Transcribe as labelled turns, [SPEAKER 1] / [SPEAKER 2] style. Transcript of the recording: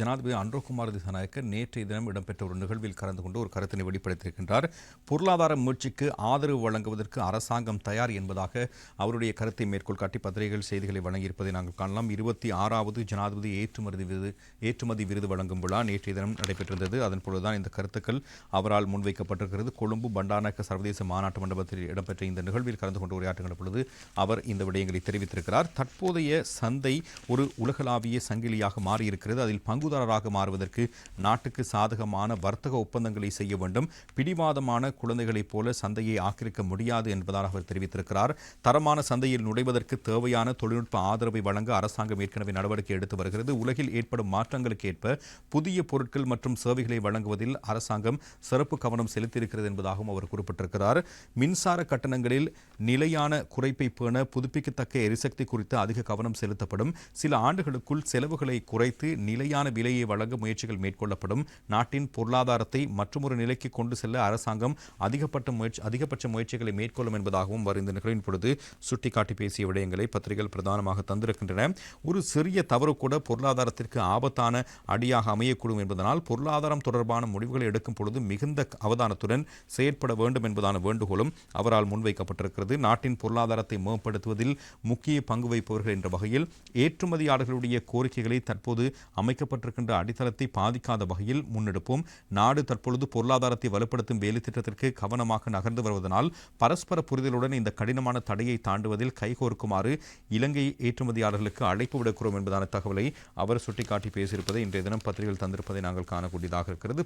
[SPEAKER 1] ஜனாதிபதி அன்ரோகுமார் திசாநாயக்க நேற்றைய தினம் இடம்பெற்ற ஒரு நிகழ்வில் கலந்து கொண்டு ஒரு கருத்தினை வெளிப்படுத்தியிருக்கின்றார். பொருளாதார முயற்சிக்கு ஆதரவு வழங்குவதற்கு அரசாங்கம் தயார் என்பதாக அவருடைய கருத்தை மேற்கோள் காட்டி பத்திரிகைகள் செய்திகளை வழங்கியிருப்பதை நாங்கள் காணலாம். இருபத்தி ஆறாவது ஜனாதிபதி ஏற்றுமதி விருது ஏற்றுமதி விருது வழங்கும் விழா நேற்றைய தினம் நடைபெற்றிருந்தது. அதன் பொழுதுதான் இந்த கருத்துக்கள் அவரால் முன்வைக்கப்பட்டிருக்கிறது. கொழும்பு பண்டாநாயக்க சர்வதேச மாநாட்டு மண்டபத்தில் இடம்பெற்ற இந்த நிகழ்வில் கலந்து கொண்டு உரையாற்றுகின்ற பொழுது அவர் இந்த விடயங்களை தெரிவித்திருக்கிறார். தற்போதைய சந்தை ஒரு உலகளாவிய சங்கிலியாக மாறியிருக்கிறது. அதில் பங்கு பங்குதாரராக மாறுவதற்கு நாட்டுக்கு சாதகமான வர்த்தக ஒப்பந்தங்களை செய்ய வேண்டும். பிடிவாதமான குழந்தைகளைப் போல சந்தையை ஆக்கிரமிக்க முடியாது என்பதாக அவர் தெரிவித்திருக்கிறார். தரமான சந்தையில் நுழைவதற்கு தேவையான தொழில்நுட்ப ஆதரவை வழங்க அரசாங்கம் ஏற்கனவே நடவடிக்கை எடுத்து வருகிறது. உலகில் ஏற்படும் மாற்றங்களுக்கு ஏற்ப புதிய பொருட்கள் மற்றும் சேவைகளை வழங்குவதில் அரசாங்கம் சிறப்பு கவனம் செலுத்தியிருக்கிறது என்பதாகவும் அவர் குறிப்பிட்டிருக்கிறார். மின்சார கட்டணங்களில் நிலையான குறைப்பை பேண புதுப்பிக்கத்தக்க எரிசக்தி குறித்து அதிக கவனம் செலுத்தப்படும். சில ஆண்டுகளுக்குள் செலவுகளை குறைத்து நிலையான விலையை வழங்க முயற்சிகள் மேற்கொள்ளப்படும். நாட்டின் பொருளாதாரத்தை மற்றொரு நிலைக்கு கொண்டு செல்ல அரசாங்கம் அதிகப்பட்ட முயற்சி அதிகபட்ச முயற்சிகளை மேற்கொள்ளும் என்பதாகவும் அவர் இந்த நிகழ்வின் பொழுது சுட்டிக்காட்டி பேசிய விடயங்களை பத்திரிகைகள் பிரதானமாக தந்திருக்கின்றன. ஒரு சிறிய தவறு கூட பொருளாதாரத்திற்கு ஆபத்தான அடியாக அமையக்கூடும் என்பதனால் பொருளாதாரம் தொடர்பான முடிவுகளை எடுக்கும் பொழுது மிகுந்த அவதானத்துடன் செயற்பட வேண்டும் என்பதான வேண்டுகோளும் அவரால் முன்வைக்கப்பட்டிருக்கிறது. நாட்டின் பொருளாதாரத்தை மேம்படுத்துவதில் முக்கிய பங்கு வகிப்பவர்கள் என்ற வகையில் ஏற்றுமதியாளர்களுடைய கோரிக்கைகளை தற்போது அமைக்கப்பட்ட அமைக்கப்பட்டிருக்கின்ற அடித்தளத்தை பாதிக்காத வகையில் முன்னெடுப்போம் நாடு தற்பொழுது பொருளாதாரத்தை வலுப்படுத்தும் வேலை திட்டத்திற்கு கவனமாக நகர்ந்து வருவதனால் பரஸ்பர புரிதலுடன் இந்த கடினமான தடையை தாண்டுவதில் கைகோர்க்குமாறு இலங்கை ஏற்றுமதியாளர்களுக்கு அழைப்பு விடுக்கிறோம் என்பதான தகவலை அவர் சுட்டிக்காட்டி பேசியிருப்பதை இன்றைய தினம் பத்திரிகைகள் தந்திருப்பதை நாங்கள் காணக்கூடியதாக இருக்கிறது.